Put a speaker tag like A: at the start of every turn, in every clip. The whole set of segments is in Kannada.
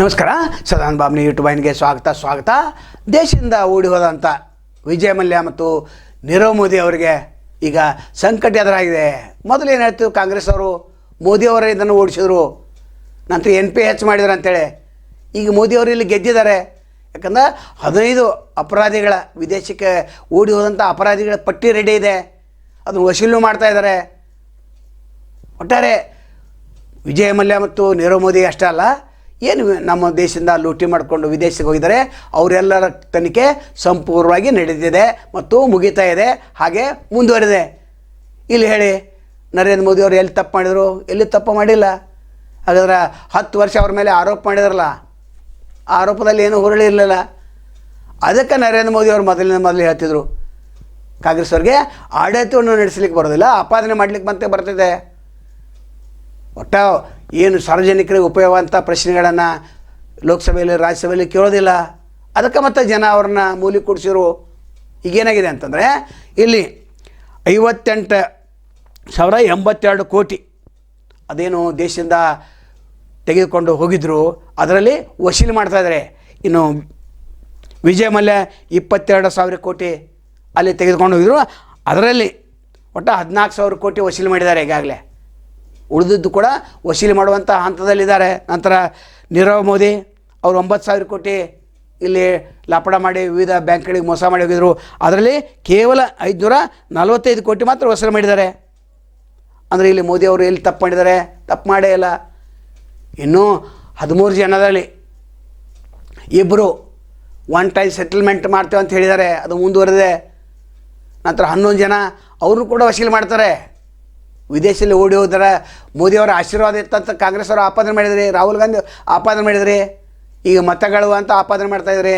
A: ನಮಸ್ಕಾರ ಸದಾನ್ ಬಾಬ್ನಿ ಯೂಟ್ಯೂಬ್ ವಾಹಿನಿಗೆ ಸ್ವಾಗತ ಸ್ವಾಗತ. ದೇಶದಿಂದ ಓಡಿ ಹೋದಂಥ ವಿಜಯ ಮಲ್ಯ ಮತ್ತು ನೀರವ್ ಮೋದಿ ಅವರಿಗೆ ಈಗ ಸಂಕಟ ಎದುರಾಗಿದೆ. ಮೊದಲು ಏನು ಹೇಳ್ತೀವಿ ಕಾಂಗ್ರೆಸ್ ಅವರು? ಮೋದಿಯವರೇ ಇದನ್ನು ಓಡಿಸಿದ್ರು. ನಂತರ ಎನ್ ಪಿ ಎಚ್ ಮಾಡಿದ್ರು ಅಂತೇಳಿ. ಈಗ ಮೋದಿಯವರು ಇಲ್ಲಿ ಗೆದ್ದಿದ್ದಾರೆ. ಯಾಕಂದ್ರೆ ಹದಿನೈದು ಅಪರಾಧಿಗಳ, ವಿದೇಶಕ್ಕೆ ಓಡಿ ಹೋದಂಥ ಅಪರಾಧಿಗಳ ಪಟ್ಟಿ ರೆಡಿ ಇದೆ. ಅದನ್ನು ವಸೂಲು ಮಾಡ್ತಾ ಇದ್ದಾರೆ. ಒಟ್ಟಾರೆ ವಿಜಯ ಮಲ್ಯ ಮತ್ತು ನೀರವ್ ಮೋದಿ ಅಷ್ಟೇ ಅಲ್ಲ ಏನು ನಮ್ಮ ದೇಶದಿಂದ ಲೂಟಿ ಮಾಡಿಕೊಂಡು ವಿದೇಶಕ್ಕೆ ಹೋಗಿದ್ದಾರೆ, ಅವರೆಲ್ಲರ ತನಿಖೆ ಸಂಪೂರ್ಣವಾಗಿ ನಡೆದಿದೆ ಮತ್ತು ಮುಗಿತಾ ಇದೆ. ಹಾಗೆ ಮುಂದುವರಿದೆ. ಇಲ್ಲಿ ಹೇಳಿ, ನರೇಂದ್ರ ಮೋದಿ ಅವರು ಎಲ್ಲಿ ತಪ್ಪು ಮಾಡಿದರು? ಎಲ್ಲಿ ತಪ್ಪು ಮಾಡಿಲ್ಲ. ಹಾಗಾದ್ರೆ ಹತ್ತು ವರ್ಷ ಅವ್ರ ಮೇಲೆ ಆರೋಪ ಮಾಡಿದಾರಲ್ಲ, ಆರೋಪದಲ್ಲಿ ಏನೂ ಹುರುಳಿ ಇರಲಿಲ್ಲ. ಅದಕ್ಕೆ ನರೇಂದ್ರ ಮೋದಿ ಅವರು ಮೊದಲಿನ ಮೊದಲು ಹೇಳ್ತಿದ್ರು. ಕಾಂಗ್ರೆಸ್ ಅವ್ರಿಗೆ ಆಡಳಿತವನ್ನು ನಡೆಸಲಿಕ್ಕೆ ಬರೋದಿಲ್ಲ, ಆಪಾದನೆ ಮಾಡಲಿಕ್ಕೆ ಮತ್ತೆ ಬರ್ತಿದೆ. ಒಟ್ಟ ಏನು ಸಾರ್ವಜನಿಕರಿಗೆ ಉಪಯೋಗ ಅಂತ ಪ್ರಶ್ನೆಗಳನ್ನು ಲೋಕಸಭೆಯಲ್ಲಿ, ರಾಜ್ಯಸಭೆಯಲ್ಲಿ ಕೇಳೋದಿಲ್ಲ. ಅದಕ್ಕೆ ಮತ್ತೆ ಜನ ಅವ್ರನ್ನ ಮೂಲಿ ಕೊಡಿಸಿರು. ಈಗೇನಾಗಿದೆ ಅಂತಂದರೆ, ಇಲ್ಲಿ ಐವತ್ತೆಂಟು ಸಾವಿರ ಎಂಬತ್ತೆರಡು ಕೋಟಿ ಅದೇನು ದೇಶದಿಂದ ತೆಗೆದುಕೊಂಡು ಹೋಗಿದ್ರು. ಅದರಲ್ಲಿ ವಸೂಲಿ ಮಾಡ್ತಾಯಿದ್ದಾರೆ ಇನ್ನು ವಿಜಯ ಮಲ್ಯ ಇಪ್ಪತ್ತೆರಡು ಸಾವಿರ ಕೋಟಿ ಅಲ್ಲಿ ತೆಗೆದುಕೊಂಡು ಹೋಗಿದ್ರು. ಅದರಲ್ಲಿ ಒಟ್ಟು ಹದಿನಾಲ್ಕು ಸಾವಿರ ಕೋಟಿ ವಸೂಲಿ ಮಾಡಿದ್ದಾರೆ ಈಗಾಗಲೇ. ಉಳಿದಿದ್ದು ಕೂಡ ವಸೂಲಿ ಮಾಡುವಂಥ ಹಂತದಲ್ಲಿದ್ದಾರೆ. ನಂತರ ನೀರವ್ ಮೋದಿ ಅವರು ಒಂಬತ್ತು ಸಾವಿರ ಕೋಟಿ ಇಲ್ಲಿ ಲಾಪಡ ಮಾಡಿ ವಿವಿಧ ಬ್ಯಾಂಕ್ಗಳಿಗೆ ಮೋಸ ಮಾಡಿ ಹೋಗಿದ್ರು. ಅದರಲ್ಲಿ ಕೇವಲ ಐದುನೂರ ನಲವತ್ತೈದು ಕೋಟಿ ಮಾತ್ರ ವಸೂಲಿ ಮಾಡಿದ್ದಾರೆ. ಅಂದರೆ ಇಲ್ಲಿ ಮೋದಿ ಅವರು ಎಲ್ಲಿ ತಪ್ಪು ಮಾಡಿದ್ದಾರೆ? ತಪ್ಪು ಮಾಡೇ ಇಲ್ಲ. ಇನ್ನೂ ಹದಿಮೂರು ಜನದಲ್ಲಿ ಇಬ್ಬರು ಒನ್ ಟೈಮ್ ಸೆಟಲ್ಮೆಂಟ್ ಮಾಡ್ತೇವೆ ಅಂತ ಹೇಳಿದ್ದಾರೆ. ಅದು ಮುಂದುವರೆದಿದೆ. ನಂತರ ಹನ್ನೊಂದು ಜನ ಅವರು ಕೂಡ ವಸೂಲಿ ಮಾಡ್ತಾರೆ. ವಿದೇಶದಲ್ಲಿ ಓಡಿ ಹೋದ್ರ ಮೋದಿಯವರ ಆಶೀರ್ವಾದ ಇತ್ತಂತ ಕಾಂಗ್ರೆಸ್ ಅವರು ಆಪಾದನೆ ಮಾಡಿದ್ರಿ, ರಾಹುಲ್ ಗಾಂಧಿ ಆಪಾದನೆ ಮಾಡಿದ್ರಿ, ಈಗ ಮತಗಳು ಅಂತ ಆಪಾದನೆ ಮಾಡ್ತಾಯಿದ್ರಿ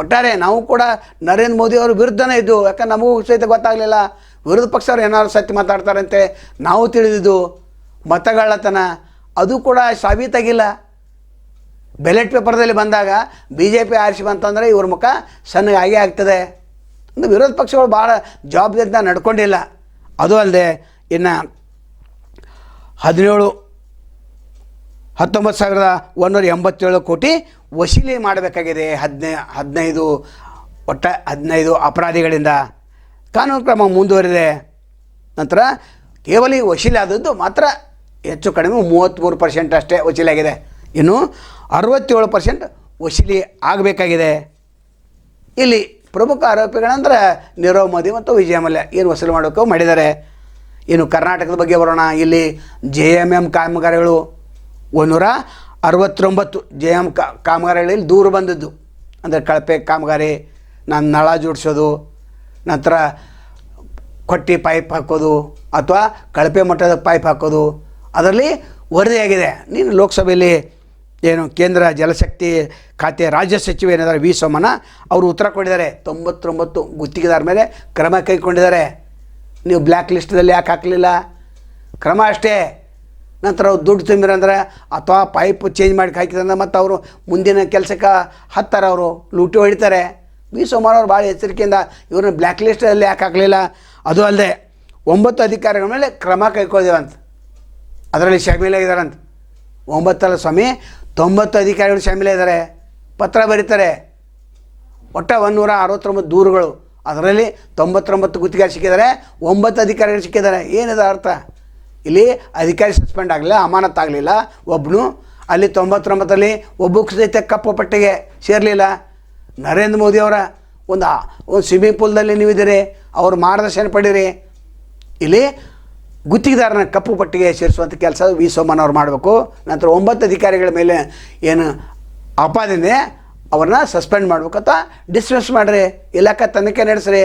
A: ಒಟ್ಟಾರೆ ನಾವು ಕೂಡ ನರೇಂದ್ರ ಮೋದಿ ಅವ್ರ ವಿರುದ್ಧನೇ ಇದ್ದು, ಯಾಕಂದ್ರೆ ನಮಗೂ ಸಹಿತ ಗೊತ್ತಾಗಲಿಲ್ಲ. ವಿರೋಧ ಪಕ್ಷವ್ರು ಏನಾದ್ರು ಸತ್ಯ ಮಾತಾಡ್ತಾರಂತೆ, ನಾವು ತಿಳಿದಿದ್ದು ಮತಗಳತನ, ಅದು ಕೂಡ ಸಾಬೀತಾಗಿಲ್ಲ. ಬೆಲೆಟ್ ಪೇಪರ್ದಲ್ಲಿ ಬಂದಾಗ ಬಿ ಜೆ ಪಿ ಆರಿಸಿ ಬಂತಂದರೆ ಇವ್ರ ಮುಖ ಸಣ್ಣಗೆ ಆಗಿ ಆಗ್ತದೆ. ವಿರೋಧ ಪಕ್ಷಗಳು ಭಾಳ ಜವಾಬ್ದಾರಿಯಿಂದ ನಡ್ಕೊಂಡಿಲ್ಲ. ಅದು ಅಲ್ಲದೆ ಇನ್ನು ಹದಿನೇಳು, ಹತ್ತೊಂಬತ್ತು ಸಾವಿರದ ಒಂದೂರ ಎಂಬತ್ತೇಳು ಕೋಟಿ ವಸೂಲಿ ಮಾಡಬೇಕಾಗಿದೆ ಹದಿನೈ, ಹದಿನೈದು, ಒಟ್ಟ ಹದಿನೈದು ಅಪರಾಧಿಗಳಿಂದ. ಕಾನೂನು ಕ್ರಮ ಮುಂದುವರಿದೆ ನಂತರ ಕೇವಲ ವಸೂಲಿ ಆದದ್ದು ಮಾತ್ರ ಹೆಚ್ಚು ಕಡಿಮೆ ಮೂವತ್ತ್ಮೂರು ಪರ್ಸೆಂಟ್ ಅಷ್ಟೇ ವಸೀಲಾಗಿದೆ. ಇನ್ನು ಅರವತ್ತೇಳು ಪರ್ಸೆಂಟ್ ವಸೂಲಿ ಆಗಬೇಕಾಗಿದೆ. ಇಲ್ಲಿ ಪ್ರಮುಖ ಆರೋಪಿಗಳಂದ್ರೆ ನೀರವ್ ಮೋದಿ ಮತ್ತು ವಿಜಯ ಮಲ್ಯ ಏನು ವಸೂಲಿ ಮಾಡಬೇಕು ಮಾಡಿದ್ದಾರೆ? ಇನ್ನು ಕರ್ನಾಟಕದ ಬಗ್ಗೆ ಬರೋಣ. ಇಲ್ಲಿ ಜೆ ಎಂ ಎಂ ಕಾಮಗಾರಿಗಳು ಒಂದೂರ ಅರವತ್ತೊಂಬತ್ತು ಜೆ ಎಂ ಕಾಮಗಾರಿಗಳಲ್ಲಿ ದೂರ ಬಂದದ್ದು. ಅಂದರೆ ಕಳಪೆ ಕಾಮಗಾರಿ, ನಾನು ನಳ ಜೋಡಿಸೋದು, ನಂತರ ಕೊಟ್ಟಿ ಪೈಪ್ ಹಾಕೋದು, ಅಥವಾ ಕಳಪೆ ಮಟ್ಟದ ಪೈಪ್ ಹಾಕೋದು. ಅದರಲ್ಲಿ ವರದಿಯಾಗಿದೆ. ನೀನು ಲೋಕಸಭೆಯಲ್ಲಿ ಏನು ಕೇಂದ್ರ ಜಲಶಕ್ತಿ ಖಾತೆ ರಾಜ್ಯ ಸಚಿವ ಏನಿದ್ದಾರೆ ವಿ ಸೋಮಣ್ಣ, ಅವರು ಉತ್ತರ ಕೊಟ್ಟಿದ್ದಾರೆ. ತೊಂಬತ್ತೊಂಬತ್ತು ಗುತ್ತಿಗೆದಾರ ಮೇಲೆ ಕ್ರಮ ಕೈಗೊಂಡಿದ್ದಾರೆ. ನೀವು ಬ್ಲ್ಯಾಕ್ ಲಿಸ್ಟ್ದಲ್ಲಿ ಯಾಕೆ ಹಾಕಲಿಲ್ಲ? ಕ್ರಮ ಅಷ್ಟೇ. ನಂತರ ಅವ್ರು ದುಡ್ಡು ತುಂಬಿರಂದ್ರೆ ಅಥವಾ ಪೈಪ್ ಚೇಂಜ್ ಮಾಡಿ ಹಾಕಿದ್ರೆ ಮತ್ತು ಅವರು ಮುಂದಿನ ಕೆಲಸಕ್ಕೆ ಹತ್ತಾರ ಅವರು, ಲೂಟಿ ಹೊಡಿತಾರೆ. ಬಿ ಸೋಮವಾರ ಅವರು ಭಾಳ ಎಚ್ಚರಿಕೆಯಿಂದ ಇವ್ರನ್ನ ಬ್ಲ್ಯಾಕ್ ಲಿಸ್ಟಲ್ಲಿ ಯಾಕೆ ಹಾಕಲಿಲ್ಲ? ಅದು ಅಲ್ಲದೆ, ಒಂಬತ್ತು ಅಧಿಕಾರಿಗಳ ಮೇಲೆ ಕ್ರಮ ಕೈಗೊಳ್ಳೇವಂತ, ಅದರಲ್ಲಿ ಶಾಮೀಲಾಗಿದ್ದಾರಂತ ಒಂಬತ್ತಲ್ಲ ಸ್ವಾಮಿ, ತೊಂಬತ್ತು ಅಧಿಕಾರಿಗಳು ಶಾಮೀಲಾಗಿದ್ದಾರೆ ಪತ್ರ ಬರೀತಾರೆ. ಒಟ್ಟ ನೂರ ಅರವತ್ತೊಂಬತ್ತು ದೂರುಗಳು. ಅದರಲ್ಲಿ ತೊಂಬತ್ತೊಂಬತ್ತು ಗುತ್ತಿಗೆ ಸಿಕ್ಕಿದ್ದಾರೆ, ಒಂಬತ್ತು ಅಧಿಕಾರಿಗಳು ಸಿಕ್ಕಿದ್ದಾರೆ. ಏನಿದೆ ಅರ್ಥ? ಇಲ್ಲಿ ಅಧಿಕಾರಿ ಸಸ್ಪೆಂಡ್ ಆಗಲಿಲ್ಲ ಅಮಾನತ್ತಾಗಲಿಲ್ಲ ಒಬ್ಬನು ಅಲ್ಲಿ ತೊಂಬತ್ತೊಂಬತ್ತರಲ್ಲಿ ಒಬ್ಬ ಸಹಿತ ಕಪ್ಪು ಪಟ್ಟಿಗೆ ಸೇರಲಿಲ್ಲ. ನರೇಂದ್ರ ಮೋದಿ ಅವರ ಒಂದು ಒಂದು ಸ್ವಿಮ್ಮಿಂಗ್ ಪೂಲ್ದಲ್ಲಿ ನೀವಿದ್ದೀರಿ, ಅವ್ರ ಮಾರ್ಗದರ್ಶನ ಪಡೀರಿ ಇಲ್ಲಿ ಗುತ್ತಿಗೆದಾರನ ಕಪ್ಪು ಪಟ್ಟಿಗೆ ಸೇರಿಸುವಂಥ ಕೆಲಸ ವಿ ಸೋಮನ್ ಅವ್ರು ಮಾಡಬೇಕು. ನಂತರ ಒಂಬತ್ತು ಅಧಿಕಾರಿಗಳ ಮೇಲೆ ಏನು ಆಪಾದನೆ ಅವ್ರನ್ನ ಸಸ್ಪೆಂಡ್ ಮಾಡ್ಬೇಕಂತ ಡಿಸ್ಮಿಸ್ ಮಾಡಿರಿ. ಇಲಾಖೆ ತನಿಖೆ ನಡೆಸ್ರಿ.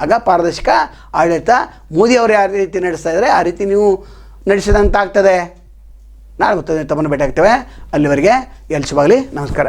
A: ಆಗ ಪಾರದರ್ಶಕ ಆಡಳಿತ ಮೋದಿ ಅವರು ಯಾವ ರೀತಿ ನಡೆಸ್ತಾ ಇದ್ದಾರೆ ಆ ರೀತಿ ನೀವು ನಡೆಸಿದಂತಾಗ್ತದೆ. ನಾಳೆ ಗೊತ್ತದೆ ತಮ್ಮನ್ನು ಭೇಟಿ ಆಗ್ತೇವೆ. ಅಲ್ಲಿವರೆಗೆ ಶುಭಾಗಲಿ ನಮಸ್ಕಾರ.